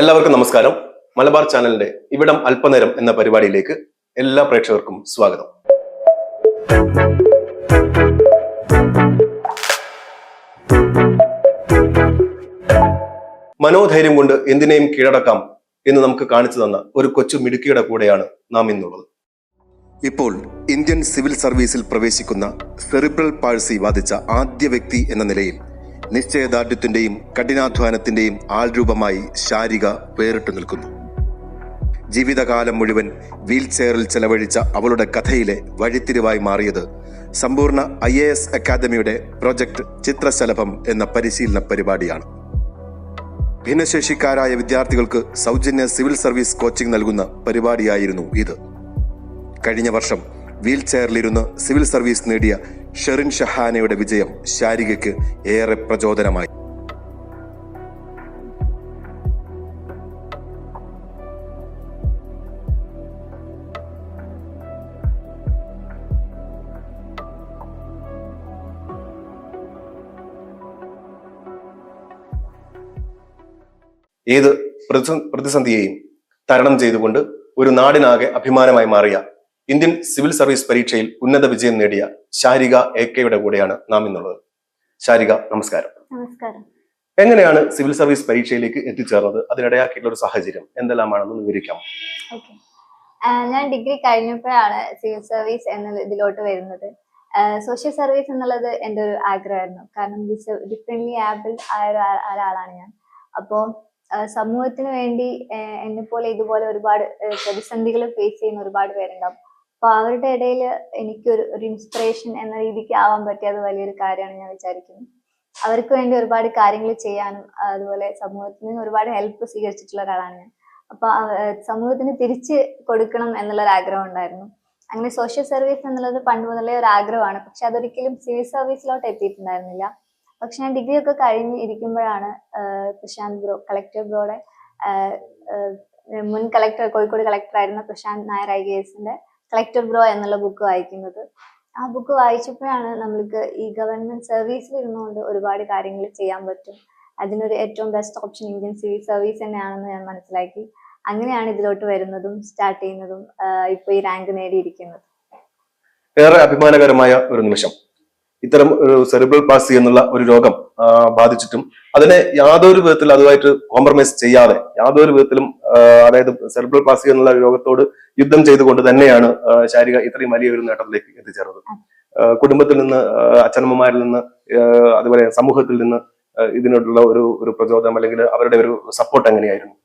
എല്ലാവർക്കും നമസ്കാരം. മലബാർ ചാനലിന്റെ ഇവിടം അല്പനേരം എന്ന പരിപാടിയിലേക്ക് എല്ലാ പ്രേക്ഷകർക്കും സ്വാഗതം. മനോധൈര്യം കൊണ്ട് എന്തിനേയും കീഴടക്കാം എന്ന് നമുക്ക് കാണിച്ചു തന്ന ഒരു കൊച്ചു മിടുക്കിയുടെ കൂടെയാണ് നാം ഇന്നുള്ളത്. ഇപ്പോൾ ഇന്ത്യൻ സിവിൽ സർവീസിൽ പ്രവേശിക്കുന്ന സെറിബ്രൽ പാഴ്സി ബാധിച്ച ആദ്യ വ്യക്തി എന്ന നിലയിൽ നിശ്ചയദാർഢ്യത്തിന്റെയും കഠിനാധ്വാനത്തിന്റെയും ആൾരൂപമായി ശാരിക വേറിട്ടു നിൽക്കുന്നു. ജീവിതകാലം മുഴുവൻ വീൽചെയറിൽ ചെലവഴിച്ച അവളുടെ കഥയിലെ വഴിത്തിരിവായി മാറിയത് Sampoorna I A S academy project ചിത്രശലഭം എന്ന പരിശീലന പരിപാടിയാണ്. ഭിന്നശേഷിക്കാരായ വിദ്യാർത്ഥികൾക്ക് സൗജന്യ സിവിൽ സർവീസ് കോച്ചിംഗ് നൽകുന്ന പരിപാടിയായിരുന്നു ഇത്. കഴിഞ്ഞ വർഷം വീൽ ചെയറിലിരുന്ന് സിവിൽ സർവീസ് നേടിയ ഷെറിൻ ഷഹാനയുടെ വിജയം ശാരികയ്ക്ക് ഏറെ പ്രചോദനമായി. ഏത് പ്രതിസന്ധിയെയും തരണം ചെയ്തുകൊണ്ട് ഒരു നാടിനാകെ അഭിമാനമായി മാറിയ ഇന്ത്യൻ സിവിൽ സർവീസ് പരീക്ഷയിൽ ഉന്നത വിജയം നേടിയ ശാരിക എ കെയുടെ കൂടെയാണ് നാം ഇന്നുള്ളത്. ശാരിക നമസ്കാരം. നമസ്കാരം. എങ്ങനെയാണ് സിവിൽ സർവീസ് പരീക്ഷയിലേക്ക് എത്തിച്ചേർന്നത്? അതിനിടയാക്കിയിട്ടുള്ള ഒരു സാഹചര്യം എന്തെല്ലാമാണെന്ന് വിവരിക്കാം. ഞാൻ ഡിഗ്രി കഴിഞ്ഞപ്പോഴാണ് സിവിൽ സർവീസ് എന്ന ഇതിലോട്ട് വരുന്നത്. സോഷ്യൽ സർവീസ് എന്നുള്ളത് എന്റെ ഒരു ആഗ്രഹമായിരുന്നു. കാരണം ഡിഫറെന്റ്ലി ആബിൾഡ് ആയ ഒരാ- ഒരാളാണ് ഞാൻ. അപ്പോൾ സമൂഹത്തിന് വേണ്ടി എന്നെ പോലെ ഇതുപോലെ ഒരുപാട് പ്രതിസന്ധികൾ ഫേസ് ചെയ്യുന്ന ഒരുപാട് പേരുണ്ടാവും. അപ്പൊ അവരുടെ ഇടയിൽ എനിക്കൊരു ഒരു ഇൻസ്പിറേഷൻ എന്ന രീതിക്ക് ആവാൻ പറ്റിയത് വലിയൊരു കാര്യമാണ് ഞാൻ വിചാരിക്കുന്നത് അവർക്ക് വേണ്ടി ഒരുപാട് കാര്യങ്ങൾ ചെയ്യാനും അതുപോലെ സമൂഹത്തിൽ നിന്ന് ഒരുപാട് ഹെൽപ്പ് സ്വീകരിച്ചിട്ടുള്ള ഒരാളാണ് ഞാൻ. അപ്പൊ സമൂഹത്തിന് തിരിച്ച് കൊടുക്കണം എന്നുള്ളൊരു ആഗ്രഹം ഉണ്ടായിരുന്നു. അങ്ങനെ സോഷ്യൽ സർവീസ് എന്നുള്ളത് പണ്ട് മുതലേ ഒരു ആഗ്രഹമാണ്. പക്ഷെ അതൊരിക്കലും സിവിൽ സർവീസിലോട്ട് എത്തിയിട്ടുണ്ടായിരുന്നില്ല. പക്ഷെ ഞാൻ ഡിഗ്രി ഒക്കെ കഴിഞ്ഞ് ഇരിക്കുമ്പോഴാണ് പ്രശാന്ത് ബ്രോ കളക്ടർ ബ്രോയുടെ മുൻ കളക്ടർ കോഴിക്കോട് കളക്ടർ ആയിരുന്ന പ്രശാന്ത് നായർ ഐ കെ എസിന്റെ കളക്ടർ ബ്രോ എന്നുള്ള ബുക്ക് വായിക്കുന്നത്. ആ ബുക്ക് വായിച്ചപ്പോഴാണ് നമ്മൾക്ക് ഈ ഗവൺമെന്റ് സർവീസിൽ ഇരുന്നുകൊണ്ട് ഒരുപാട് കാര്യങ്ങൾ ചെയ്യാൻ പറ്റും. അതിനൊരു ഏറ്റവും best option Indian civil service തന്നെയാണെന്ന് ഞാൻ മനസ്സിലാക്കി. അങ്ങനെയാണ് ഇതിലോട്ട് വരുന്നതും സ്റ്റാർട്ട് ചെയ്യുന്നതും ഇപ്പൊ ഈ റാങ്ക് നേടിയിരിക്കുന്നത്. ഏറെ അഭിമാനകരമായ ഒരു നിമിഷം. ഇത്തരം ഒരു സെറിബ്രൽ പാസി എന്നുള്ള ഒരു രോഗം ബാധിച്ചിട്ടും അതിനെ യാതൊരു വിധത്തിൽ അതുമായിട്ട് കോംപ്രമൈസ് ചെയ്യാതെ യാതൊരു വിധത്തിലും അതായത് സെറിബ്രൽ പാസി എന്നുള്ള രോഗത്തോട് യുദ്ധം ചെയ്തുകൊണ്ട് തന്നെയാണ് ശാരിക ഇത്രയും വലിയ ഒരു നേട്ടത്തിലേക്ക് എത്തിച്ചേർന്നത്. കുടുംബത്തിൽ നിന്ന് അച്ഛനമ്മമാരിൽ നിന്ന് അതുപോലെ സമൂഹത്തിൽ നിന്ന് ഇതിനോടുള്ള ഒരു ഒരു പ്രചോദനം അല്ലെങ്കിൽ അവരുടെ ഒരു സപ്പോർട്ട് എങ്ങനെയായിരുന്നു?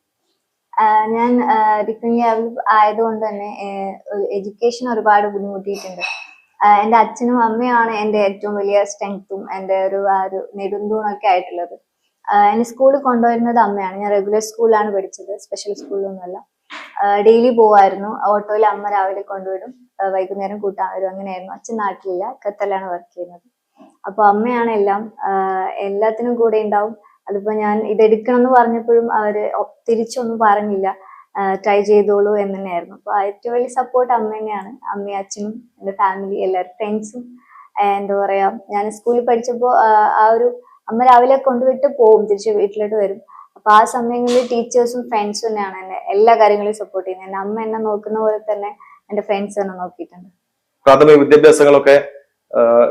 ഞാൻ ഡിഗ്രി ആയതുകൊണ്ട് തന്നെ എഡ്യൂക്കേഷൻ ഒരുപാട് ബുദ്ധിമുട്ടിയിട്ടുണ്ട്. എന്റെ അച്ഛനും അമ്മയാണ് എന്റെ ഏറ്റവും വലിയ സ്ട്രെങ്ത്തും എന്റെ ഒരു ആ ഒരു നെടുന്തൂണൊക്കെ ആയിട്ടുള്ളത്. എന്നെ സ്കൂളിൽ കൊണ്ടുവരുന്നത് അമ്മയാണ്. ഞാൻ റെഗുലർ സ്കൂളിലാണ് പഠിച്ചത് സ്പെഷ്യൽ സ്കൂളിലൊന്നുമല്ല ഡെയിലി പോവായിരുന്നു. ഓട്ടോയിൽ അമ്മ രാവിലെ കൊണ്ടുവിടും. വൈകുന്നേരം കൂട്ടാൻ വരും. അങ്ങനെയായിരുന്നു. അച്ഛൻ നാട്ടിലില്ല ഖത്തറിലാണ് വർക്ക് ചെയ്യുന്നത്. അപ്പൊ അമ്മയാണ് എല്ലാം. എല്ലാത്തിനും കൂടെ ഉണ്ടാവും. അതിപ്പോ ഞാൻ ഇതെടുക്കണം എന്ന് പറഞ്ഞപ്പോഴും അവർ തിരിച്ചൊന്നും പറഞ്ഞില്ല. ട്രൈ ചെയ്തോളൂ എന്ന് തന്നെയായിരുന്നു. അപ്പൊ ഏറ്റവും വലിയ സപ്പോർട്ട് അമ്മ തന്നെയാണ്. അമ്മയും അച്ഛനും എന്റെ ഫാമിലി എല്ലാവരും ഫ്രണ്ട്സും എന്താ പറയാ ഞാൻ സ്കൂളിൽ പഠിച്ചപ്പോ ആ ഒരു അമ്മ രാവിലെ കൊണ്ടുവിട്ട് പോവും തിരിച്ച് വീട്ടിലോട്ട് വരും. അപ്പൊ ആ സമയങ്ങളിൽ ടീച്ചേഴ്സും ഫ്രണ്ട്സും തന്നെയാണ് എന്നെ എല്ലാ കാര്യങ്ങളും സപ്പോർട്ട് ചെയ്യുന്നത്. എന്റെ അമ്മ എന്നെ നോക്കുന്ന പോലെ തന്നെ എന്റെ ഫ്രണ്ട്സ് എന്നെ നോക്കിയിട്ടുണ്ട്. പ്രാഥമിക വിദ്യാഭ്യാസങ്ങളൊക്കെ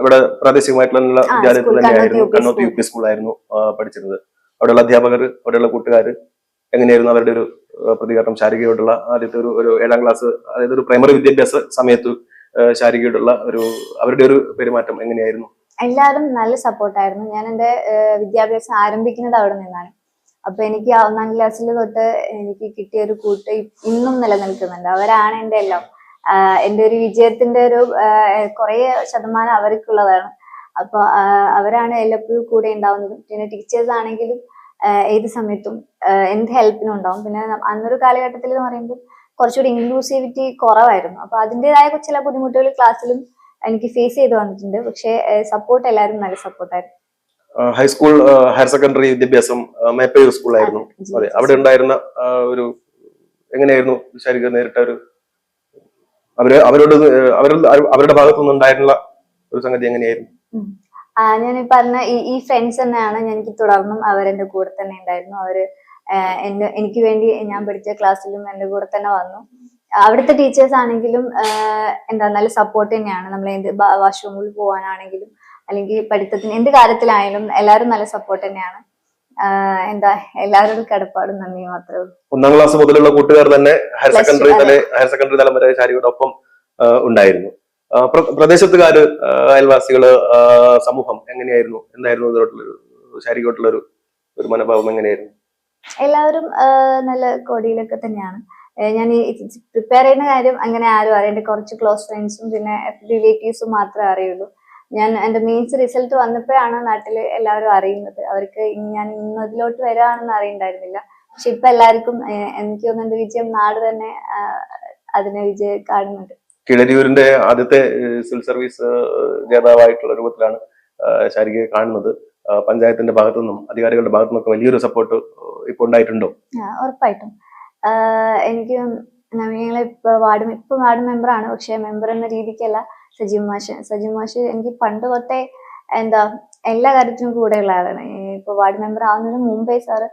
ഇവിടെ പ്രാദേശികമായിട്ടുള്ള ആ, വിദ്യാലയത്തിൽ സ്കൂൾ, തന്നെയായിരുന്നു. Kannur U P Kannur U P സ്കൂളായിരുന്നു പഠിച്ചിരുന്നത്. അവിടെയുള്ള അധ്യാപകർ അവിടെയുള്ള കൂട്ടുകാർ എങ്ങനെയായിരുന്നു അവരുടെ ഒരു പ്രതികരണം ശാരികയോടുള്ള ആദ്യത്തെ ഒരു ഒരു ഏഴാം ക്ലാസ് അതായത് ഒരു പ്രൈമറി വിദ്യാഭ്യാസ സമയത്ത് ശാരികയോടുള്ള ഒരു അവരുടെ ഒരു പെരുമാറ്റം എങ്ങനെയായിരുന്നു? എല്ലാവരും നല്ല സപ്പോർട്ടായിരുന്നു ഞാൻ എന്റെ വിദ്യാഭ്യാസം ആരംഭിക്കുന്നത് അവിടെ നിന്നാണ്. അപ്പൊ എനിക്ക് ആ ഒന്നാം ക്ലാസ്സിൽ തൊട്ട് എനിക്ക് കിട്ടിയ ഒരു കൂട്ട് ഇന്നും നിലനിൽക്കുന്നുണ്ട്. അവരാണ് എന്റെ എല്ലാം. എന്റെ ഒരു വിജയത്തിന്റെ ഒരു കുറേ ശതമാനം അവർക്കുള്ളതാണ്. അപ്പൊ അവരാണ് എല്ലപ്പോഴും കൂടെ ഉണ്ടാവുന്നതും. പിന്നെ ടീച്ചേഴ്സ് ആണെങ്കിലും ഏത് സമയത്തും എന്ത് ഹെൽപ്പിനും ഉണ്ടാവും പിന്നെ അന്നൊരു കാലഘട്ടത്തിൽ എന്ന് പറയുമ്പോൾ കുറച്ചുകൂടി ഇൻക്ലൂസിവിറ്റി കുറവായിരുന്നു. അപ്പൊ അതിന്റെതായ ചില ബുദ്ധിമുട്ടുകൾ ക്ലാസ്സിലും എനിക്ക് ഫേസ് ചെയ്ത് വന്നിട്ടുണ്ട്. പക്ഷേ സപ്പോർട്ട് എല്ലാവരും നല്ല സപ്പോർട്ടായിരുന്നു ഹൈസ്കൂൾ ഹയർ സെക്കൻഡറി വിദ്യാഭ്യാസം മേപ്പയൂർ സ്കൂളായിരുന്നു അതെ അവിടെ ഉണ്ടായിരുന്ന ഒരു എങ്ങനെയായിരുന്നു ശാരിക നേരിട്ട ഒരു അവർ അവരോട് അവരുടെ അവരുടെ ഭാഗത്തു നിന്നുണ്ടായിട്ടുള്ള ഒരു സംഗതി എങ്ങനെയായിരുന്നു? ഞാൻ ഈ പറഞ്ഞ ഈ ഈ ഫ്രണ്ട്സ് തന്നെയാണ് ഞാൻ എനിക്ക് തുടർന്നും അവരെന്റെ കൂടെ തന്നെ ഉണ്ടായിരുന്നു. അവർ എന്റെ എനിക്ക് വേണ്ടി ഞാൻ പഠിച്ച ക്ലാസ്സിലും എന്റെ കൂടെ തന്നെ വന്നു. അവിടുത്തെ ടീച്ചേഴ്സ് ആണെങ്കിലും എന്താ നല്ല സപ്പോർട്ട് തന്നെയാണ്. നമ്മൾ എന്ത് വാഷ്റൂമിൽ പോകാനാണെങ്കിലും അല്ലെങ്കിൽ പഠിത്തത്തിന് എന്ത് കാര്യത്തിലായാലും എല്ലാവരും നല്ല സപ്പോർട്ട് തന്നെയാണ്. എന്താ എല്ലാവരോടും കടപ്പാടും നന്ദി മാത്രമേ ഉള്ളൂ. ഒന്നാം ക്ലാസ് മുതലുള്ള കൂട്ടുകാർ തന്നെ ഹയർ സെക്കൻഡറി തല ഹയർ സെക്കൻഡറി തലം വരെ ഒപ്പം ഉണ്ടായിരുന്നു. പ്രദേശത്തുകാര് അയൽവാസികൾ സമൂഹം എങ്ങനെയായിരുന്നു? എന്തായിരുന്നു ഇതിലോട്ടുള്ളൊരു ശാരീരികമായിട്ടുള്ള ഒരു മനോഭാവം എങ്ങനെയായിരുന്നു? എല്ലാവരും നല്ല കോടിയിലൊക്കെ തന്നെയാണ്. ഞാൻ പ്രിപ്പയർ ചെയ്യുന്ന കാര്യം അങ്ങനെ ആരും അറിയാം എന്റെ കുറച്ച് ക്ലോസ് ഫ്രണ്ട്സും പിന്നെ റിലേറ്റീവ്സും മാത്രമേ അറിയുള്ളൂ. ഞാൻ എന്റെ മെയിൻസ് റിസൾട്ട് വന്നപ്പോഴാണ് നാട്ടിൽ എല്ലാവരും അറിയുന്നത്. അവർക്ക് ഞാൻ ഞാൻ ഇന്നതിലോട്ട് വരാണെന്ന് അറിയണ്ടായിരുന്നില്ല. പക്ഷെ ഇപ്പൊ എല്ലാവർക്കും എനിക്ക് തോന്നുന്നു എന്റെ വിജയം നാട് തന്നെ അതിനെ വിജയം കാണുന്നുണ്ട്. കിഴരിയൂരിന്റെ ആദ്യത്തെ സിവിൽ സർവീസ് ജേതാവായിട്ടുള്ള രൂപത്തിലാണ് ശാരികയെ കാണുന്നത്. പഞ്ചായത്തിന്റെ ഭാഗത്തു നിന്നും അധികാരികളുടെ ഭാഗത്തു നിന്നൊക്കെ വലിയൊരു സപ്പോർട്ട് ഇപ്പൊ ഉണ്ടായിട്ടുണ്ടോ? ഉറപ്പായിട്ടും. എനിക്ക് ഞങ്ങളെ ഇപ്പൊ വാർഡ് ഇപ്പൊ വാർഡ് മെമ്പറാണ് പക്ഷെ മെമ്പർ എന്ന രീതിക്കല്ല സജീവ് മാഷ്. സജീവ് മാഷ് എനിക്ക് പണ്ട് തൊട്ടേ എന്താ എല്ലാ കാര്യത്തിനും കൂടെയുള്ള ആളാണ്. ഇപ്പൊ വാർഡ് മെമ്പർ ആവുന്നതിന് മുമ്പേ സാറ്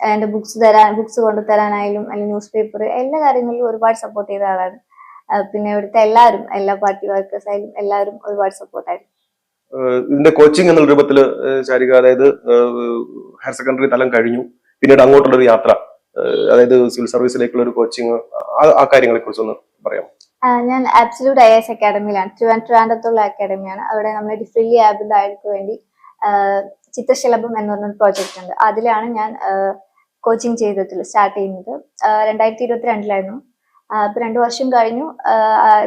എന്റെ ബുക്സ് തരാൻ ബുക്സ് കൊണ്ടുതരാനായാലും അല്ലെങ്കിൽ ന്യൂസ് പേപ്പർ എല്ലാ കാര്യങ്ങളിലും ഒരുപാട് സപ്പോർട്ട് ചെയ്ത ആളാണ്. പിന്നെ ഇവിടുത്തെ എല്ലാവരും എല്ലാ പാർട്ടി വർക്കേഴ്സ് ആയാലും എല്ലാവരും ഒരുപാട് സപ്പോർട്ടായിരുന്നു ഇതിന്റെ കോച്ചിങ് എന്ന രൂപത്തിൽ ശാരിക അതായത് ഹയർ സെക്കൻഡറി തലം കഴിഞ്ഞു. പിന്നീട് അങ്ങോട്ടുള്ള ഒരു യാത്ര അതായത് സിവിൽ സർവീസിലേക്കുള്ള ഒരു കോച്ചിങ് ആ കാര്യങ്ങളെ കുറിച്ച് ഒന്ന് പറയാം ഞാൻ ആബ്സല്യൂട്ട് ഐ എസ് അക്കാഡമിയിലാണ് ട്രിവാൻ ട്രിവാൻഡത്തുള്ള അക്കാഡമിയാണ് അവിടെ നമ്മൾ ഡിഫറെന്റ് ആബിൾഡ് വേണ്ടി ചിത്രശലഭം എന്ന് പറഞ്ഞൊരു പ്രോജക്റ്റ് ഉണ്ട്. അതിലാണ് ഞാൻ കോച്ചിങ് ചെയ്തതിൽ സ്റ്റാർട്ട് ചെയ്യുന്നത്. രണ്ടായിരത്തി ഇരുപത്തി രണ്ടിലായിരുന്നു അപ്പൊ രണ്ടു വർഷം കഴിഞ്ഞു.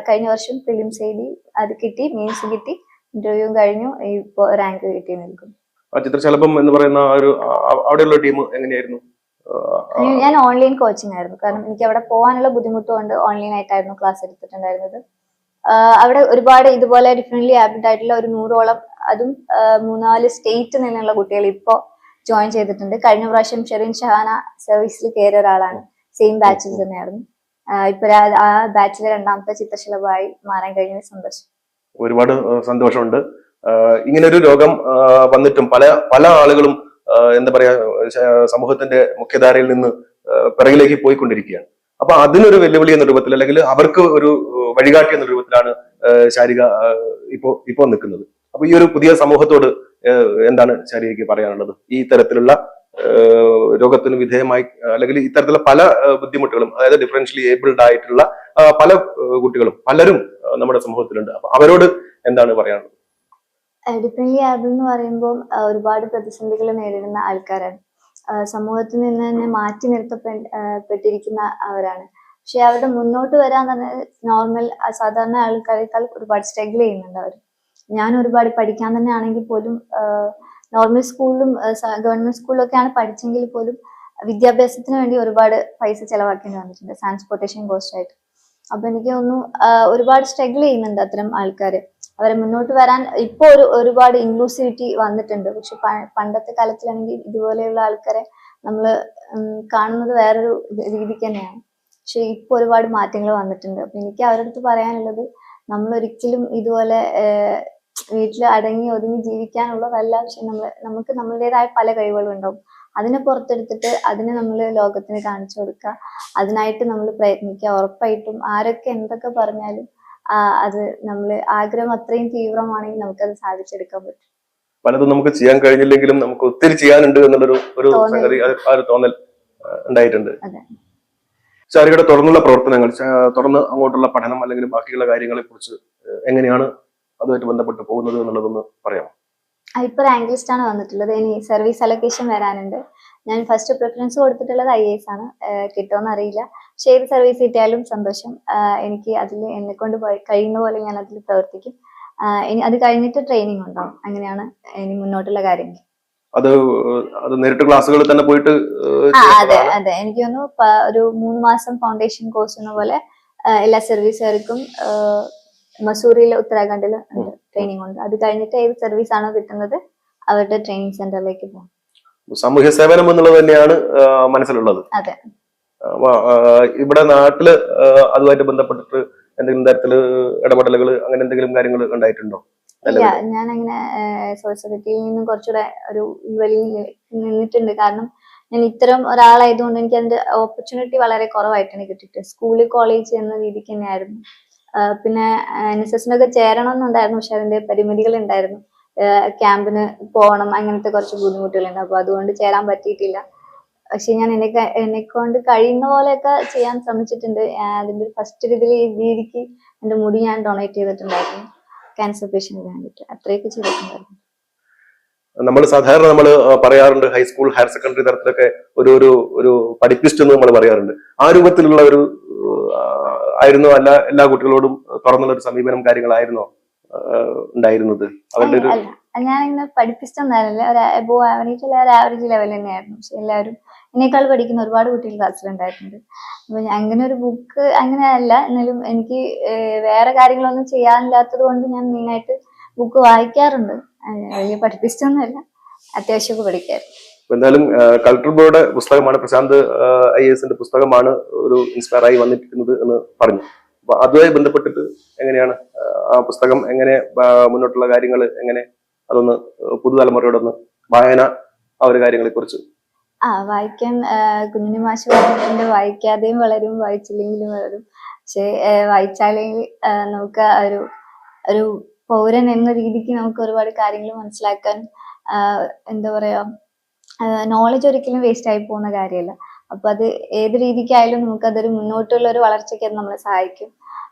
കഴിഞ്ഞ വർഷം ഫിലിംസ് എഴുതി അത് കിട്ടി മീൻസ് കിട്ടി. ഇന്റർവ്യൂവും കഴിഞ്ഞു. ഇപ്പോ റാങ്ക് കിട്ടി നിൽക്കും ചിത്രശലഭം എന്ന് പറയുന്ന ഒരു അവിടെയുള്ള ടീം എങ്ങനെയായിരുന്നു? ഞാൻ ഓൺലൈൻ കോച്ചിങ് ആയിരുന്നു. കാരണം എനിക്ക് അവിടെ പോകാനുള്ള ബുദ്ധിമുട്ട് കൊണ്ട് ഓൺലൈൻ ആയിട്ടായിരുന്നു ക്ലാസ് എടുത്തിട്ടുണ്ടായിരുന്നത്. അവിടെ ഒരുപാട് ഇതുപോലെ ഡിഫറെന്റ്ലി ആപ്ഡ് ആയിട്ടുള്ള ഒരു നൂറോളം അതും മൂന്നാൽ സ്റ്റേറ്റ് നിന്നുള്ള കുട്ടികൾ ഇപ്പോ ജോയിൻ ചെയ്തിട്ടുണ്ട്. കഴിഞ്ഞ പ്രാവശ്യം ഷെറിൻ ഷഹാന സർവീസിൽ കയറിയ ഒരാളാണ്. സെയിം ബാച്ചിൽ തന്നെയായിരുന്നു. ഇപ്പൊ ആ ബാച്ചിലെ രണ്ടാമത്തെ ചിത്രശലഭമായി മാറാൻ കഴിഞ്ഞ സന്തോഷം. ഒരുപാട് സന്തോഷമുണ്ട്. ഇങ്ങനെ ഒരു രോഗം വന്നിട്ടും പല പല ആളുകളും എന്താ പറയാ സമൂഹത്തിന്റെ മുഖ്യധാരയിൽ നിന്ന് പിറകിലേക്ക് പോയിക്കൊണ്ടിരിക്കുകയാണ്. അപ്പൊ അതിനൊരു വെല്ലുവിളി എന്ന രൂപത്തിൽ അല്ലെങ്കിൽ അവർക്ക് ഒരു വഴികാട്ടി എന്ന രൂപത്തിലാണ് ശാരിക ഇപ്പോ ഇപ്പോ നിൽക്കുന്നത്. അപ്പൊ ഈ ഒരു പുതിയ സമൂഹത്തോട് എന്താണ് ശാരികയ്ക്ക് പറയാനുള്ളത്? ഈ തരത്തിലുള്ള രോഗത്തിന് വിധേയമായി അല്ലെങ്കിൽ ഇത്തരത്തിലുള്ള പല ബുദ്ധിമുട്ടുകളും അതായത് ഡിഫറൻഷ്യലി ഏബിൾഡ് ആയിട്ടുള്ള പല കുട്ടികളും പലരും നമ്മുടെ സമൂഹത്തിലുണ്ട്. അപ്പൊ അവരോട് എന്താണ് പറയാനുള്ളത്? ഡിഫറെന്റ്ലി ഏബിൾ എന്ന് പറയുമ്പോൾ ഒരുപാട് പ്രതിസന്ധികൾ നേരിടുന്ന ആൾക്കാരാണ്. സമൂഹത്തിൽ നിന്ന് തന്നെ മാറ്റി നിർത്തപ്പെട്ടിരിക്കുന്ന അവരാണ്. പക്ഷെ അവരുടെ മുന്നോട്ട് വരാൻ തന്നെ നോർമൽ സാധാരണ ആൾക്കാരെക്കാൾ ഒരുപാട് സ്ട്രഗിൾ ചെയ്യുന്നുണ്ട് അവർ ഞാൻ ഒരുപാട് പഠിക്കാൻ തന്നെ ആണെങ്കിൽ പോലും നോർമൽ സ്കൂളിലും ഗവൺമെന്റ് സ്കൂളിലൊക്കെയാണ് പഠിച്ചെങ്കിൽ പോലും വിദ്യാഭ്യാസത്തിന് വേണ്ടി ഒരുപാട് പൈസ ചെലവാക്കേണ്ടി വന്നിട്ടുണ്ട്. ട്രാൻസ്പോർട്ടേഷൻ കോസ്റ്റ് ആയിട്ട്. അപ്പൊ എനിക്ക് തോന്നുന്നു ഒരുപാട് സ്ട്രഗിൾ ചെയ്യുന്നുണ്ട് അത്തരം ആൾക്കാര്. അവരെ മുന്നോട്ട് വരാൻ ഇപ്പൊ ഒരു ഒരുപാട് ഇൻക്ലൂസിവിറ്റി വന്നിട്ടുണ്ട്. പക്ഷെ പണ്ടത്തെ കാലത്തിലാണെങ്കിൽ ഇതുപോലെയുള്ള ആൾക്കാരെ നമ്മൾ കാണുന്നത് വേറൊരു രീതിക്ക് തന്നെയാണ്. പക്ഷെ ഇപ്പൊ ഒരുപാട് മാറ്റങ്ങൾ വന്നിട്ടുണ്ട്. അപ്പൊ എനിക്ക് അവരടുത്ത് പറയാനുള്ളത് നമ്മൾ ഒരിക്കലും ഇതുപോലെ വീട്ടിൽ അടങ്ങി ഒതുങ്ങി ജീവിക്കാനുള്ളതല്ല പക്ഷെ നമ്മൾ നമുക്ക് നമ്മളുടേതായ പല കഴിവുകളും ഉണ്ടാവും അതിനെ പുറത്തെടുത്തിട്ട് അതിനെ നമ്മൾ ലോകത്തിന് കാണിച്ചു കൊടുക്കുക. അതിനായിട്ട് നമ്മൾ പ്രയത്നിക്കുക. ഉറപ്പായിട്ടും ആരൊക്കെ എന്തൊക്കെ പറഞ്ഞാലും അത് നമ്മൾ ആഗ്രഹം അത്രയും തീവ്രമാണെങ്കിൽ നമുക്കത് സാധിച്ചെടുക്കാൻ പറ്റും. പലതും നമുക്ക് ചെയ്യാൻ കഴിഞ്ഞില്ലെങ്കിലും നമുക്ക് ഒത്തിരി ചെയ്യാനുണ്ട് എന്നുള്ളൊരു ഒരു. സംഗതി ആ ഒരു തോന്നൽ ഉണ്ടായിട്ടുണ്ട്. അതെ. ശാരികയുടെ തുടർന്നുള്ള പ്രവർത്തനങ്ങൾ തുടർന്ന് അങ്ങോട്ടുള്ള പഠനം അല്ലെങ്കിൽ ബാക്കിയുള്ള കാര്യങ്ങളെ കുറിച്ച് എങ്ങനെയാണ് അതുമായിട്ട് ബന്ധപ്പെട്ട് പോകുന്നത് എന്നുള്ളതൊന്ന് പറയാമോ? ഇപ്പൊ റാങ്ക് ലിസ്റ്റ് ആണ് വന്നിട്ടുള്ളത്. ഇനി സർവീസ് അലൊക്കേഷൻ വരാനുണ്ട്. ഞാൻ ഫസ്റ്റ് പ്രിഫറൻസ് കൊടുത്തിട്ടുള്ളത് ഐ എസ് ആണ്. കിട്ടുമെന്ന് അറിയില്ല. പക്ഷെ ഏത് സർവീസ് കിട്ടിയാലും സന്തോഷം. എനിക്ക് അതിൽ എന്നെ കൊണ്ട് പോയി- കഴിയുന്ന പോലെ ഞാൻ അതിൽ പ്രവർത്തിക്കും. ഇനി അത് കഴിഞ്ഞിട്ട് ട്രെയിനിങ് ഉണ്ടാവും അങ്ങനെയാണ് ഇനി മുന്നോട്ടുള്ള കാര്യങ്ങൾ. അത് അത് നേരിട്ട് ക്ലാസ്സുകളിൽ തന്നെ പോയിട്ട് അതെ അതെ. എനിക്ക് തോന്നുന്നു ഒരു മൂന്ന് മാസം ഫൗണ്ടേഷൻ കോഴ്സ് എന്ന പോലെ എല്ലാ സർവീസുകാർക്കും മസൂറിയിൽ ഉത്തരാഖണ്ഡിൽ ഉണ്ട് ട്രെയിനിങ് ഉണ്ട്. അത് കഴിഞ്ഞിട്ട് ഏത് സർവീസ് ആണോ കിട്ടുന്നത് അവരുടെ ട്രെയിനിങ് സെന്ററിലേക്ക് പോകും. സാമൂഹ്യ സേവനം എന്നുള്ളത് തന്നെയാണ് മനസ്സിലുള്ളത്. അതെ. ഇവിടെ നാട്ടിൽ അതുമായിട്ട് ബന്ധപ്പെട്ടിട്ട് എന്തെങ്കിലും തരത്തിൽ ഇടപെടലുകൾ അങ്ങനെ എന്തെങ്കിലും കാര്യങ്ങൾ ഉണ്ടായിട്ടുണ്ടോ? ഇല്ല ഞാൻ അങ്ങനെ സോസൈറ്റിയിൽ നിന്നും കുറച്ചുകൂടെ ഒരു വെളിയിൽ നിന്നിട്ടുണ്ട്. കാരണം ഞാൻ ഇത്തരം ഒരാളായതുകൊണ്ട് എനിക്ക് അതിന്റെ ഓപ്പർച്യൂണിറ്റി വളരെ കുറവായിട്ടാണ് കിട്ടിയിട്ട് സ്കൂളിൽ കോളേജ് എന്ന രീതിക്ക് തന്നെയായിരുന്നു. പിന്നെ എൻ എസ് എസിനൊക്കെ ചേരണം എന്നുണ്ടായിരുന്നു പക്ഷെ അതിന്റെ പരിമിതികൾ ഉണ്ടായിരുന്നു ക്യാമ്പിന് പോകണം അങ്ങനത്തെ കുറച്ച് ബുദ്ധിമുട്ടുകളുണ്ട്. അപ്പൊ അതുകൊണ്ട് ചേരാൻ പറ്റിയിട്ടില്ല. പക്ഷെ ഞാൻ എന്നെ എന്നെ കൊണ്ട് കഴിയുന്ന പോലെയൊക്കെ ചെയ്യാൻ ശ്രമിച്ചിട്ടുണ്ട്. അതിന്റെ ഫസ്റ്റ് ഇതിൽ ഈ രീതിക്ക് എന്റെ മുടി ഞാൻ ഡൊണേറ്റ് ചെയ്തിട്ടുണ്ടായിരുന്നു. ക്യാൻസർ പേഷ്യന്റിന് വേണ്ടിയിട്ട്. അത്രയൊക്കെ ചെയ്തിട്ടുണ്ടായിരുന്നു. നമ്മൾ സാധാരണ നമ്മൾ പറയാറുണ്ട് ഹൈസ്കൂൾ ഹയർ സെക്കൻഡറി തരത്തിലൊക്കെ ഒരു ഒരു ഒരു പഠിപ്പിസ്റ്റ് എന്ന് നമ്മൾ പറയാറുണ്ട്. ആ രൂപത്തിലുള്ള ഒരു ആയിരുന്നു അല്ല എല്ലാ കുട്ടികളോടും തുറന്നുള്ള ഒരു സമീപനം കാര്യങ്ങളായിരുന്നോ? ഉണ്ടായിരുന്നത്? അവരുടെ ഒരു അല്ല ഞാൻ ഇങ്ങനെ പഠിപ്പിച്ചൊന്നായിരുന്നില്ല ഒരു എബോ ആവറേജ് അല്ല ഒരു ആവറേജ് ലെവൽ തന്നെയായിരുന്നു. പക്ഷെ എല്ലാവരും എന്നേക്കാൾ പഠിക്കുന്ന ഒരുപാട് കുട്ടികൾ ക്ലാസ്സിലുണ്ടായിട്ടുണ്ട് അപ്പൊ അങ്ങനെ ഒരു ബുക്ക് അങ്ങനെയല്ല എന്നാലും എനിക്ക് വേറെ കാര്യങ്ങളൊന്നും ചെയ്യാനില്ലാത്തത് കൊണ്ട് ഞാൻ മെയിനായിട്ട് ബുക്ക് വായിക്കാറുണ്ട്. വലിയ പഠിപ്പിച്ചൊന്നുമല്ല. അത്യാവശ്യമൊക്കെ പഠിക്കാറ് എന്തായാലും കൾച്ചർ ബോർഡ് പുസ്തകമാണ് പ്രശാന്ത് ഐ എസിന്റെ പുസ്തകമാണ് ഒരു ഇൻസ്പയർ ആയി വന്നിരിക്കുന്നത് എന്ന് പറഞ്ഞു. അപ്പൊ അതുമായി ബന്ധപ്പെട്ടിട്ട് എങ്ങനെയാണ് ആ, പുസ്തകം എങ്ങനെ മുന്നോട്ടുള്ള കാര്യങ്ങൾ എങ്ങനെ അതൊന്ന് പുതുതലമുറയോടൊന്ന് വായന ആ ഒരു കാര്യങ്ങളെ കുറിച്ച് ആ വായിക്കാൻ കുഞ്ഞിനി മാഷ് പറഞ്ഞിട്ടുണ്ട് വായിക്കാതെയും വളരും വായിച്ചില്ലെങ്കിലും വളരും. പക്ഷെ വായിച്ചാലേ ആഹ് നമുക്ക് ഒരു ഒരു പൗരൻ എന്ന രീതിക്ക് നമുക്ക് ഒരുപാട് കാര്യങ്ങൾ മനസ്സിലാക്കാൻ എന്താ പറയാ നോളജ് ഒരിക്കലും വേസ്റ്റ് ആയി പോകുന്ന കാര്യമല്ല. അപ്പൊ അത് ഏത് രീതിക്കായാലും നമുക്ക് അതൊരു മുന്നോട്ടുള്ള ഒരു വളർച്ചയ്ക്ക് അത് നമ്മളെ സഹായിക്കും.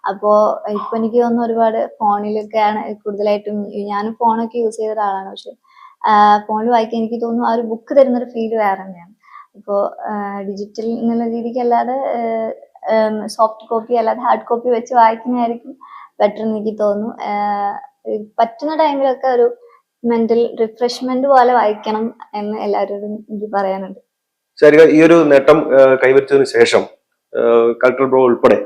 അപ്പോ ഇപ്പൊ എനിക്ക് തോന്നുന്നു ഒരുപാട് ഫോണിലൊക്കെയാണ് കൂടുതലായിട്ടും ഞാനും ഫോണൊക്കെ യൂസ് ചെയ്ത ഒരാളാണ്. പക്ഷെ ഫോണിൽ വായിക്കാൻ എനിക്ക് തോന്നുന്നു ആ ഒരു ബുക്ക് തരുന്ന ഒരു ഫീൽ വേറെ തന്നെയാണ്. ഇപ്പോൾ ഡിജിറ്റൽ എന്നുള്ള രീതിക്കല്ലാതെ സോഫ്റ്റ് കോപ്പി അല്ലാതെ ഹാർഡ് കോപ്പി വെച്ച് വായിക്കുന്നതായിരിക്കും ബെറ്റർ എനിക്ക് തോന്നുന്നു. പറ്റുന്ന ടൈമിലൊക്കെ ഒരു മെന്റൽ റിഫ്രഷ്മെന്റ് പോലെ വായിക്കണം എന്ന് എല്ലാവരോടും എനിക്ക് പറയാനുണ്ട്. ശരി ഈ ഒരു നേട്ടം കൈവരിച്ചതിന് ശേഷം കളക്ടർ ബ്രോ ഉൾപ്പെടെ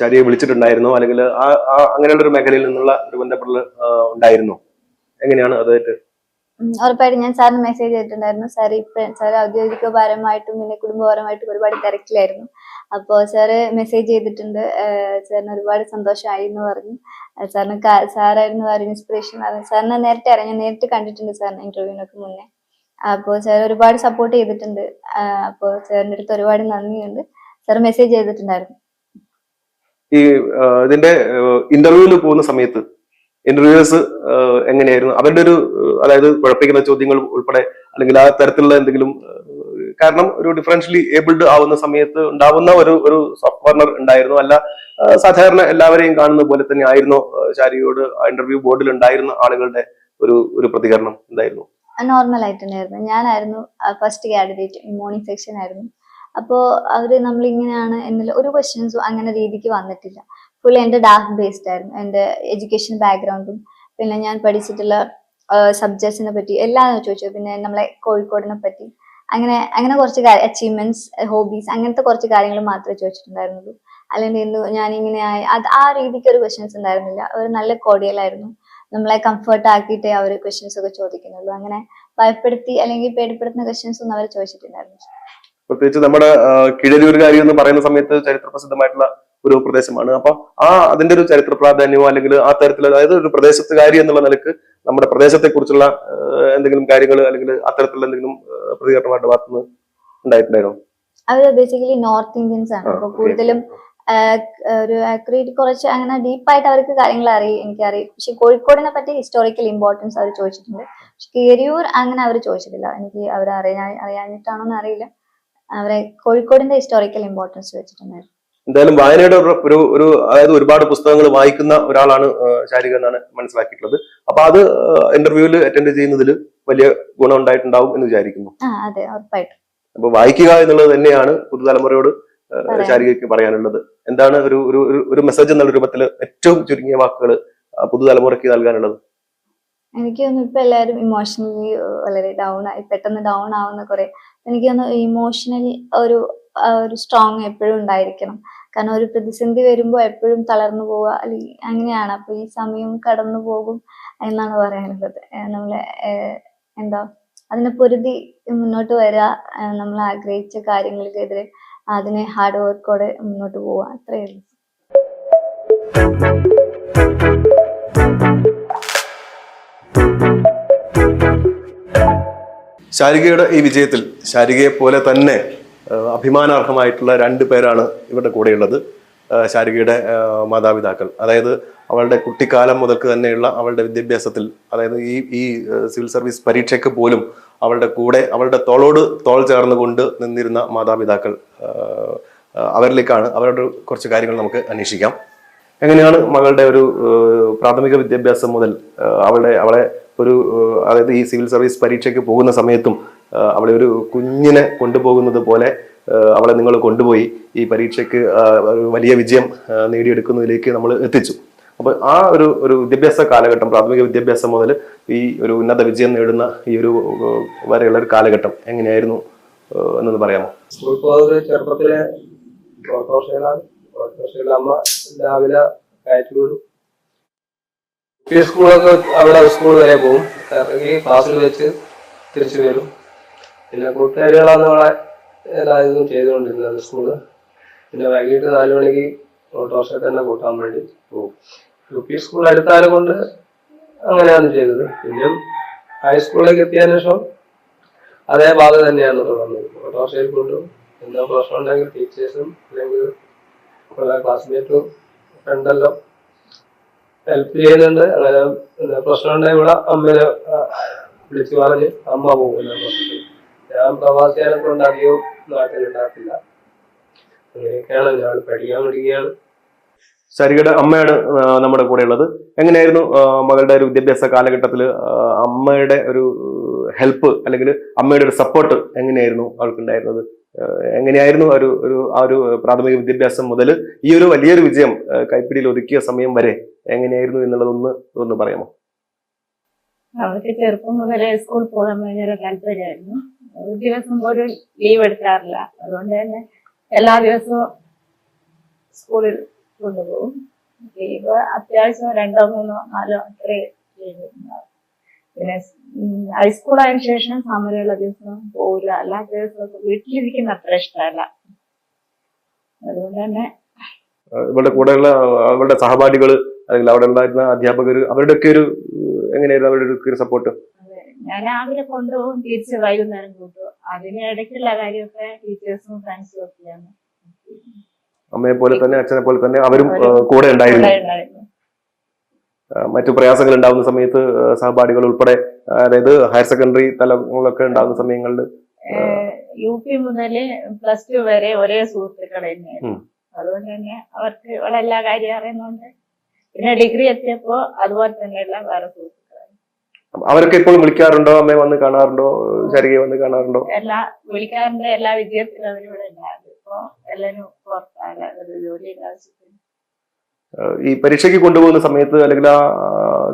ശരിയെ വിളിച്ചിട്ടുണ്ടായിരുന്നു? അല്ലെങ്കിൽ ആ അങ്ങനെയുള്ള ഒരു മേഖലയിൽ നിന്നുള്ള ഒരു ബന്ധപ്പെടൽ ഉണ്ടായിരുന്നു? എങ്ങനെയാണ് അതായിട്ട്? ഉറപ്പായിട്ടും ഞാൻ സാറിന് മെസ്സേജ് ചെയ്തിട്ടുണ്ടായിരുന്നു. സാർ ഇപ്പൊ സാർ ഔദ്യോഗികപരമായിട്ടും പിന്നെ കുടുംബപരമായിട്ടും ഒരുപാട് തിരക്കിലായിരുന്നു. അപ്പോൾ സാറ് മെസ്സേജ് ചെയ്തിട്ടുണ്ട്. സാറിന് ഒരുപാട് സന്തോഷമായി എന്ന് പറഞ്ഞു സാറിന് സാറായിരുന്നു ആ ഒരു ഇൻസ്പിറേഷൻ സാറിനെ നേരത്തെ അറിയാം നേരിട്ട് കണ്ടിട്ടുണ്ട് സാറിന് ഇന്റർവ്യൂവിനൊക്കെ മുന്നേ. അപ്പോൾ സാർ ഒരുപാട് സപ്പോർട്ട് ചെയ്തിട്ടുണ്ട്. അപ്പോ സാറിന്റെ അടുത്ത് ഒരുപാട് നന്ദിയുണ്ട്. സാർ മെസ്സേജ് ചെയ്തിട്ടുണ്ടായിരുന്നു. ഈ ഇതിന്റെ ഇന്റർവ്യൂവിൽ പോകുന്ന സമയത്ത് ഇന്റർവ്യൂസ് എങ്ങനെയായിരുന്നു? അവരുടെ ഒരു അതായത് കുഴപ്പിക്കുന്ന ചോദ്യങ്ങൾ ഉൾപ്പെടെ അല്ലെങ്കിൽ ആ തരത്തിലുള്ള എന്തെങ്കിലും കാരണം ഒരു ഡിഫറൻഷ്യലി ഏബിൾഡ് ആവുന്ന സമയത്ത് ഉണ്ടാവുന്ന ഒരു ഒരു സോഫ്റ്റ് കോർണർ ഉണ്ടായിരുന്നു. അല്ല സാധാരണ എല്ലാവരെയും കാണുന്ന പോലെ തന്നെ ആയിരുന്നു. ചാരിയോട് ഇന്റർവ്യൂ ബോർഡിൽ ഉണ്ടായിരുന്ന ആളുകളുടെ ഒരു ഒരു പ്രതികരണം എന്തായിരുന്നു? നോർമൽ ആയിട്ട് തന്നെയായിരുന്നു. ഞാനായിരുന്നു ഫസ്റ്റ് കാൻഡിഡേറ്റ് മോർണിംഗ് സെക്ഷൻ ആയിരുന്നു. അപ്പോൾ അവർ നമ്മൾ ഇങ്ങനെയാണ് എന്നുള്ള ഒരു ക്വസ്റ്റ്യൻസും അങ്ങനെ രീതിക്ക് വന്നിട്ടില്ല. ഫുൾ എന്റെ ഡാർക്ക് ബേസ്ഡ് ആയിരുന്നു. എന്റെ എഡ്യൂക്കേഷൻ ബാക്ക്ഗ്രൗണ്ടും പിന്നെ ഞാൻ പഠിച്ചിട്ടുള്ള സബ്ജക്ട്സിനെ പറ്റി എല്ലാം ചോദിച്ചു. പിന്നെ നമ്മളെ കോഴിക്കോടിനെ പറ്റി അങ്ങനെ അങ്ങനെ കുറച്ച് അച്ചീവ്മെന്റ്സ് ഹോബീസ് അങ്ങനത്തെ കുറച്ച് കാര്യങ്ങൾ മാത്രമേ ചോദിച്ചിട്ടുണ്ടായിരുന്നുള്ളൂ. അല്ലെങ്കിൽ എന്ത് ഞാൻ ഇങ്ങനെ ആയി അത് ആ രീതിക്ക് ഒരു ക്വസ്റ്റ്യൻസ് ഉണ്ടായിരുന്നില്ല. ഒരു നല്ല കോടിയലായിരുന്നു നമ്മളെ കംഫർട്ട് ആക്കിയിട്ടേ അവർ ക്വസ്റ്റ്യൻസ് ഒക്കെ ചോദിക്കുന്നുള്ളൂ. അങ്ങനെ ഭയപ്പെടുത്തി അല്ലെങ്കിൽ പേടിപ്പെടുത്തുന്ന ക്വസ്റ്റ്യൻസ് ഒന്നും അവർ ചോദിച്ചിട്ടുണ്ടായിരുന്നു പ്രത്യേകിച്ച് നമ്മുടെ കാര്യം എന്ന് പറയുന്ന സമയത്ത് ചരിത്ര പ്രസിദ്ധമായിട്ടുള്ള ഒരു പ്രദേശമാണ്. അപ്പൊ ആ അതിന്റെ ഒരു ചരിത്ര പ്രാധാന്യമോ അല്ലെങ്കിൽ ആ തരത്തിൽ അതായത് ഒരു പ്രദേശത്തുകാരി എന്നുള്ള നിലയ്ക്ക് നമ്മുടെ പ്രദേശത്തെ കുറിച്ചുള്ള എന്തെങ്കിലും കാര്യങ്ങൾ അല്ലെങ്കിൽ അത്തരത്തിലുള്ള എന്തെങ്കിലും പ്രതികരണമായിട്ട് ഭാഗത്തുനിന്ന് ഉണ്ടായിട്ടുണ്ടായിരുന്നു? അവർ ബേസിക്കലി നോർത്ത് ഇന്ത്യൻസ് ആണ്. അപ്പൊ കൂടുതലും ഒരു ആക്യുറേറ്റ് കുറച്ച് അങ്ങനെ ഡീപ്പായിട്ട് അവർക്ക് കാര്യങ്ങൾ അറിയും എനിക്കറിയും. പക്ഷെ കോഴിക്കോടിനെ പറ്റി ഹിസ്റ്റോറിക്കൽ ഇമ്പോർട്ടൻസ് അവർ ചോദിച്ചിട്ടുണ്ട്. പക്ഷെ കേരിയൂർ അങ്ങനെ അവർ ചോദിച്ചിട്ടില്ല. എനിക്ക് അവർ അറിയാൻ അറിയാഞ്ഞിട്ടാണോ എന്ന് അറിയില്ല. അവരെ കോഴിക്കോടിന്റെ ഹിസ്റ്റോറിക്കൽ ഇമ്പോർട്ടൻസ് വെച്ചിട്ടുണ്ടായിരുന്നു എന്തായാലും വായനയുടെ ഒരു- ഒരു അതായത് ഒരുപാട് പുസ്തകങ്ങൾ വായിക്കുന്ന ഒരാളാണ് ശാരിക എന്നാണ് മനസ്സിലാക്കിയിട്ടുള്ളത്. അപ്പൊ അത് ഇന്റർവ്യൂവിൽ അറ്റൻഡ് ചെയ്യുന്നതിൽ വലിയ ഗുണം ഉണ്ടായിട്ടുണ്ടാവും എന്ന് വിചാരിക്കുന്നു. അപ്പൊ വായിക്കുക എന്നുള്ളത് തന്നെയാണ് പുതുതലമുറയോട് ശാരികയ്ക്ക് പറയാനുള്ളത്. എന്താണ് ഒരു ഒരു ഒരു- ഒരു മെസ്സേജ് എന്നുള്ള രൂപത്തിൽ ഏറ്റവും ചുരുങ്ങിയ വാക്കുകൾ പുതുതലമുറയ്ക്ക് നൽകാനുള്ളത്? എനിക്ക് തോന്നുന്നു ഇപ്പൊ എല്ലാവരും ഇമോഷണലി വളരെ ഡൗൺ ആയി പെട്ടെന്ന് ഡൗൺ ആവുന്ന കുറെ എനിക്ക് തോന്നുന്നു ഇമോഷണലി ഒരു ഒരു സ്ട്രോങ് എപ്പോഴും ഉണ്ടായിരിക്കണം. കാരണം ഒരു പ്രതിസന്ധി വരുമ്പോ എപ്പോഴും തളർന്നു പോവുക അല്ലെങ്കിൽ അങ്ങനെയാണ്. അപ്പൊ ഈ സമയം കടന്നു പോകും എന്നാണ് പറയാനുള്ളത്. നമ്മളെ എന്താ അതിനെ പൊരുതി മുന്നോട്ട് ഏഹ് നമ്മൾ ആഗ്രഹിച്ച കാര്യങ്ങൾക്കെതിരെ അതിനെ ഹാർഡ് വർക്കോടെ മുന്നോട്ട് പോവുക. അത്രയേ ഉള്ളൂ. ശാരികയുടെ ഈ വിജയത്തിൽ ശാരികയെ പോലെ തന്നെ അഭിമാനാർഹമായിട്ടുള്ള രണ്ട് പേരാണ് ഇവരുടെ കൂടെയുള്ളത്. ശാരികയുടെ മാതാപിതാക്കൾ. അതായത് അവളുടെ കുട്ടിക്കാലം മുതൽക്ക് തന്നെയുള്ള അവളുടെ വിദ്യാഭ്യാസത്തിൽ അതായത് ഈ ഈ സിവിൽ സർവീസ് പരീക്ഷയ്ക്ക് പോലും അവളുടെ കൂടെ അവളുടെ തോളോട് തോൾ ചേർന്നുകൊണ്ട് നിന്നിരുന്ന മാതാപിതാക്കൾ അവരിലേക്കാണ്. അവരുടെ കുറച്ച് കാര്യങ്ങൾ നമുക്ക് അന്വേഷിക്കാം. എങ്ങനെയാണ് മകളുടെ ഒരു പ്രാഥമിക വിദ്യാഭ്യാസം മുതൽ അവളുടെ അവളെ ഒരു അതായത് ഈ സിവിൽ സർവീസ് പരീക്ഷയ്ക്ക് പോകുന്ന സമയത്തും അവളെ ഒരു കുഞ്ഞിനെ കൊണ്ടുപോകുന്നത് പോലെ അവളെ നിങ്ങൾ കൊണ്ടുപോയി ഈ പരീക്ഷയ്ക്ക് വലിയ വിജയം നേടിയെടുക്കുന്നതിലേക്ക് നമ്മൾ എത്തിച്ചു. അപ്പൊ ആ ഒരു ഒരു വിദ്യാഭ്യാസ കാലഘട്ടം പ്രാഥമിക വിദ്യാഭ്യാസം മുതൽ ഈ ഒരു ഉന്നത വിജയം നേടുന്ന ഈ ഒരു വരെയുള്ള ഒരു കാലഘട്ടം എങ്ങനെയായിരുന്നു എന്നൊന്ന് പറയാമോ? സ്കൂൾ ചെറുപ്പത്തിലെ പി സ്കൂളൊക്കെ അവിടെ സ്കൂൾ വരെ പോകും. ക്ലാസ്സിൽ വെച്ച് തിരിച്ചു വരും. പിന്നെ കൂട്ടുകാരികളാണ് നമ്മളെ എല്ലാ ഇതും ചെയ്തുകൊണ്ടിരുന്നത് സ്കൂൾ. പിന്നെ വൈകിട്ട് നാല് മണിക്ക് ഓട്ടോറിക്ഷ തന്നെ കൂട്ടാൻ വേണ്ടി പോകും. യു പി സ്കൂൾ അടുത്താലും കൊണ്ട് അങ്ങനെയാണ് ചെയ്തത്. പിന്നെ ഹൈസ്കൂളിലേക്ക് എത്തിയതിനു ശേഷം അതേ ബാധ തന്നെയാണ് തുടർന്നത്. ഓട്ടോറിക്ഷയിൽ കൊണ്ടും എന്തോ പ്രശ്നം ഉണ്ടെങ്കിൽ ടീച്ചേഴ്സും അല്ലെങ്കിൽ ക്ലാസ്മേറ്റും ഫ്രണ്ടെല്ലാം ഹെൽപ്പ് ചെയ്യുന്നുണ്ട്. അങ്ങനെ പ്രശ്നം ഉണ്ടെങ്കിൽ ഇവിടെ അമ്മയെ വിളിച്ചു പറഞ്ഞ് അമ്മ പോകുന്നുണ്ട്. ഞാൻ പ്രവാസിയാനെ കൊണ്ട് അധികവും നാട്ടിലുണ്ടാക്കില്ല അങ്ങനെയൊക്കെയാണ് ഞാൻ പഠിക്കാൻ പഠിക്കുകയാണ് സരികയുടെ അമ്മയാണ് നമ്മുടെ കൂടെ ഉള്ളത്. എങ്ങനെയായിരുന്നു മകളുടെ ഒരു വിദ്യാഭ്യാസ കാലഘട്ടത്തിൽ അമ്മയുടെ ഒരു ഹെൽപ്പ് അല്ലെങ്കിൽ അമ്മയുടെ ഒരു സപ്പോർട്ട് എങ്ങനെയായിരുന്നു അവൾക്കുണ്ടായിരുന്നത് എങ്ങനെയായിരുന്നു ഒരു ഒരു ആ ഒരു പ്രാഥമിക വിദ്യാഭ്യാസം മുതൽ ഈ ഒരു വലിയൊരു വിജയം കൈപ്പിടിയിൽ ഒതുക്കിയ സമയം വരെ എങ്ങനെയായിരുന്നു എന്നുള്ളതൊന്ന് ഒന്ന് പറയാമോ? അവർക്ക് ചെറുപ്പം മുതലേ സ്കൂളിൽ പോകാൻ ഭയങ്കര താല്പര്യമായിരുന്നു. ഒരു ദിവസം പോലും ലീവ് എടുക്കാറില്ല. അതുകൊണ്ട് തന്നെ എല്ലാ ദിവസവും സ്കൂളിൽ കൊണ്ടുപോകും. ലീവ് അത്യാവശ്യം രണ്ടോ മൂന്നോ നാലോ അത്രേ ലീവ് പിന്നെ ഹൈസ്കൂളായതിനു ശേഷം സമരമുള്ള ദിവസം പോകില്ല എല്ലാ ദിവസവും വീട്ടിലിരിക്കുന്ന അത്ര ഇഷ്ടമല്ല. അതുകൊണ്ട് തന്നെ ഇവളുടെ കൂടെയുള്ള അവളുടെ സഹപാഠികൾ അല്ലെങ്കിൽ അവിടെ ഉണ്ടായിരുന്ന അധ്യാപകർ അവരുടെയൊക്കെ ഒരു എങ്ങനെയായിരുന്നു അവരുടെ ഒരു സപ്പോർട്ട് ഞാൻ രാവിലെ കൊണ്ടുപോകും തിരിച്ച് വൈകുന്നേരം കൂട്ടും അതിന് ഇടയ്ക്കുള്ള കാര്യമൊക്കെ ടീച്ചേഴ്സും ഫ്രണ്ട്സും ഒക്കെയാണ്. അമ്മയെ പോലെ തന്നെ അച്ഛനെ പോലെ തന്നെ അവരും കൂടെ ഉണ്ടായിരുന്നു. മറ്റു പ്രയാസങ്ങൾ ഉണ്ടാകുന്ന സമയത്ത് സഹപാഠികൾ ഉൾപ്പെടെ അതായത് ഹയർ സെക്കൻഡറി തലങ്ങളൊക്കെ ഉണ്ടാകുന്ന സമയങ്ങളിൽ യു പി മുതൽ പ്ലസ് ടു വരെ ഒരേ സുഹൃത്തുക്കൾ. തന്നെയായിരുന്നു. അതുകൊണ്ട് തന്നെ അവർക്ക് ഇവിടെ എല്ലാ കാര്യം അറിയുന്നുണ്ട്. പിന്നെ ഡിഗ്രി എത്തിയപ്പോ അതുപോലെ തന്നെയുള്ള വേറെ സുഹൃത്തുക്കളായി അവരൊക്കെ ഇപ്പോഴും വിളിക്കാറുണ്ടോ? അമ്മയെ വന്ന് കാണാറുണ്ടോ? ശരികെ വന്ന് കാണാറുണ്ടോ? എല്ലാ വിളിക്കാറുണ്ട് എല്ലാ വിജയത്തിലും അവരിവിടെ ഇപ്പോ എല്ലാരും പുറത്താണ് ഈ പരീക്ഷയ്ക്ക് കൊണ്ടുപോകുന്ന സമയത്ത് അല്ലെങ്കിൽ ആ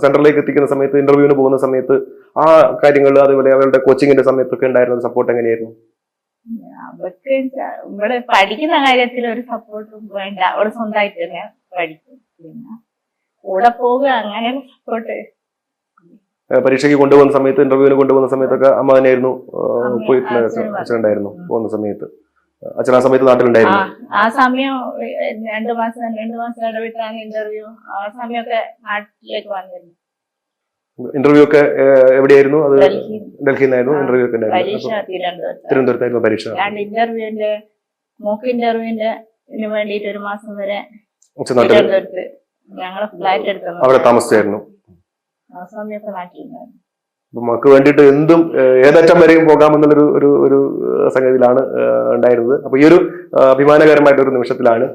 സെന്ററിലേക്ക് എത്തിക്കുന്ന സമയത്ത് ഇന്റർവ്യൂവിന് പോകുന്ന സമയത്ത് ആ കാര്യങ്ങൾ അതുപോലെ അവരുടെ കോച്ചിങ്ങിന്റെ സമയത്തൊക്കെ ഉണ്ടായിരുന്ന സപ്പോർട്ട് എങ്ങനെയായിരുന്നു? അവർക്ക് ഇവിടെ പഠിക്കുന്ന കാര്യത്തിൽ ഒരു സപ്പോർട്ടും വേണ്ട. അവിടെ സ്വന്തമായിട്ട് തന്നെ പഠിക്കും. പിന്നെ കൂടെ പോവുക അങ്ങനെ സപ്പോർട്ട് പരീക്ഷയ്ക്ക് കൊണ്ടുപോകുന്ന സമയത്ത് ഇന്റർവ്യൂവിന് കൊണ്ടുപോകുന്ന സമയത്തൊക്കെ അമ്മ തന്നെയായിരുന്നു അച്ഛനുണ്ടായിരുന്നു. പോകുന്ന സമയത്ത്. അച്ഛൻ ആ സമയത്ത് നാട്ടിലുണ്ടായിരുന്നു. ആ സമയം രണ്ടു മാസം രണ്ടു മാസം ഇടവിട്ടാണ് ഇന്റർവ്യൂ ആ സമയമൊക്കെ നാട്ടിലേക്ക് വന്നിരുന്നു. ഇന്റർവ്യൂ ഒക്കെ എവിടെയായിരുന്നു? അത് ഡൽഹി ഡൽഹിയിൽ നിന്നായിരുന്നു ഇന്റർവ്യൂ ഒക്കെ തിരുവനന്തപുരത്തായിരുന്നു പരീക്ഷ. ഇന്റർവ്യൂവിന്റെ മോക്ക് ഇന്റർവ്യൂവിന്റെ വേണ്ടിയിട്ട് ഒരു മാസം വരെ ഞങ്ങൾ ഞങ്ങൾ ഫ്ലാറ്റ് എടുത്തു അവിടെ താമസിച്ചായിരുന്നു. ആ സമയമൊക്കെ നാട്ടിലുണ്ടായിരുന്നു അപ്പൊ മക്ക് വേണ്ടിയിട്ട് എന്തും ഏതറ്റം വരെയും പോകാമെന്നുള്ളൊരു ഒരു ഒരു സംഗതിയിലാണ് ഉണ്ടായിരുന്നത്. അപ്പൊ ഈ ഒരു ഏഹ്, അഭിമാനകരമായിട്ട് ഒരു നിമിഷത്തിലാണ്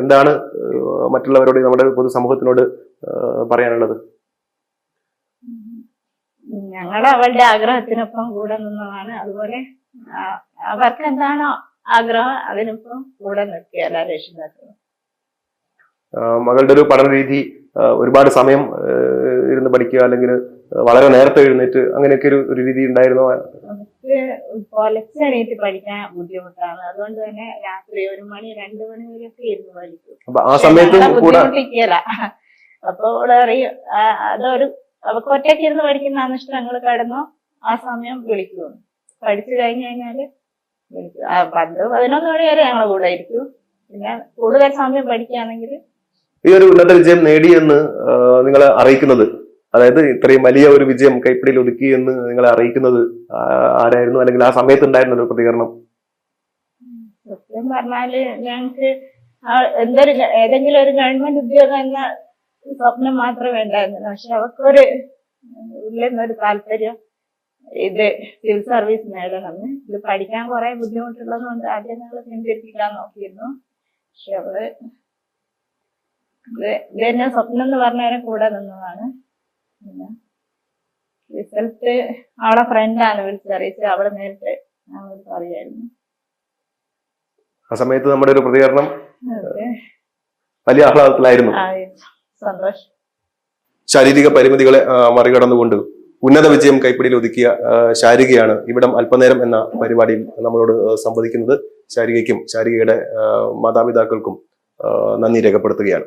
എന്താണ് മറ്റുള്ളവരോട് നമ്മുടെ പൊതുസമൂഹത്തിനോട് പറയാനുള്ളത്? ഞങ്ങൾ അവളുടെ ആഗ്രഹത്തിനൊപ്പം കൂടെ നിന്നതാണ്. അതുപോലെ അവർക്ക് എന്താണോ ആഗ്രഹം? അതിനൊപ്പം കൂടെ നിർത്തി എല്ലാ രക്ഷിതാക്കളും. ഏഹ്, മകളുടെ ഒരു പഠന രീതി ഒരുപാട് സമയം ഇരുന്ന് പഠിക്കുക അല്ലെങ്കിൽ വളരെ നേരത്തെ എഴുന്നേറ്റ് അങ്ങനെയൊക്കെ ഒരു ഒരു രീതി ഉണ്ടായിരുന്നു? പൊലച്ചെണീറ്റ് പഠിക്കാൻ ബുദ്ധിമുട്ടാണ്. അതുകൊണ്ട് തന്നെ രാത്രി ഒരു മണി രണ്ടു മണി വരെയൊക്കെ ഇരുന്ന് പഠിക്കും. അപ്പൊ ആ സമയത്ത് ബുദ്ധിമുട്ടിക്കല. അപ്പൊ ഇവിടെ അറിയും അതൊരു അവർക്ക് ഒറ്റയ്ക്ക് ഇരുന്ന് പഠിക്കുന്ന ഇഷ്ടം ഞങ്ങൾ കിടന്നോ ആ സമയം വിളിക്കും. പഠിച്ചു കഴിഞ്ഞു കഴിഞ്ഞാൽ പത്ത് പതിനൊന്ന് മണി വരെ ഞങ്ങളെ കൂടെ ഇരിക്കും. പിന്നെ കൂടുതൽ സമയം പഠിക്കുകയാണെങ്കിൽ ഈ ഒരു ഉന്നത വിജയം നേടിയെന്ന് നിങ്ങളെ അറിയിക്കുന്നത്. അതായത് ഇത്രയും വലിയ ഒരു വിജയം കൈപ്പിടിയിൽ ഒതുക്കി എന്ന് നിങ്ങളെ അറിയിക്കുന്നത് ആരായിരുന്നു? അല്ലെങ്കിൽ ആ സമയത്ത് ഉണ്ടായിരുന്ന ഒരു പ്രതികരണം. സത്യം പറഞ്ഞാൽ ഞങ്ങക്ക് ആ എന്തൊരു ഏതെങ്കിലും ഒരു ഗവൺമെന്റ് ഉദ്യോഗം എന്ന സ്വപ്നം മാത്രമേ ഉണ്ടായിരുന്നുള്ളൂ. പക്ഷെ അവർക്കൊരു ഇല്ലെന്നൊരു താല്പര്യം ഇത് സിവിൽ സർവീസ് നേടണം. ഇത് പഠിക്കാൻ കുറെ ബുദ്ധിമുട്ടുള്ളത് കൊണ്ട് ആദ്യം ഞങ്ങൾ പിന്തിരിപ്പിക്കാൻ നോക്കിയിരുന്നു. പക്ഷെ അവൾ ഇത് ഇത് സ്വപ്നം എന്ന് പറഞ്ഞവരെ കൂടെ നിന്നതാണ്. പിന്നെ റിസൾട്ട് അവളെ ഫ്രണ്ടാണ് വിളിച്ചറിയിച്ചത് അവൾ നേരിട്ട് ഞങ്ങളോട് പറയായിരുന്നു. ആ സമയത്ത് നമ്മുടെ ഒരു പ്രതികരണം വലിയ ആഹ്ലാദത്തിലായിരുന്നു. സന്തോഷം. ശാരീരിക പരിമിതികളെ മറികടന്നുകൊണ്ട് ഉന്നത വിജയം കൈപ്പിടിയിൽ ഒതുക്കിയ ശാരികയാണ് ഇവിടം അല്പനേരം എന്ന പരിപാടിയിൽ നമ്മളോട് സംവദിക്കുന്നത് ശാരികയ്ക്കും ശാരികയുടെ മാതാപിതാക്കൾക്കും നന്ദി രേഖപ്പെടുത്തുകയാണ്.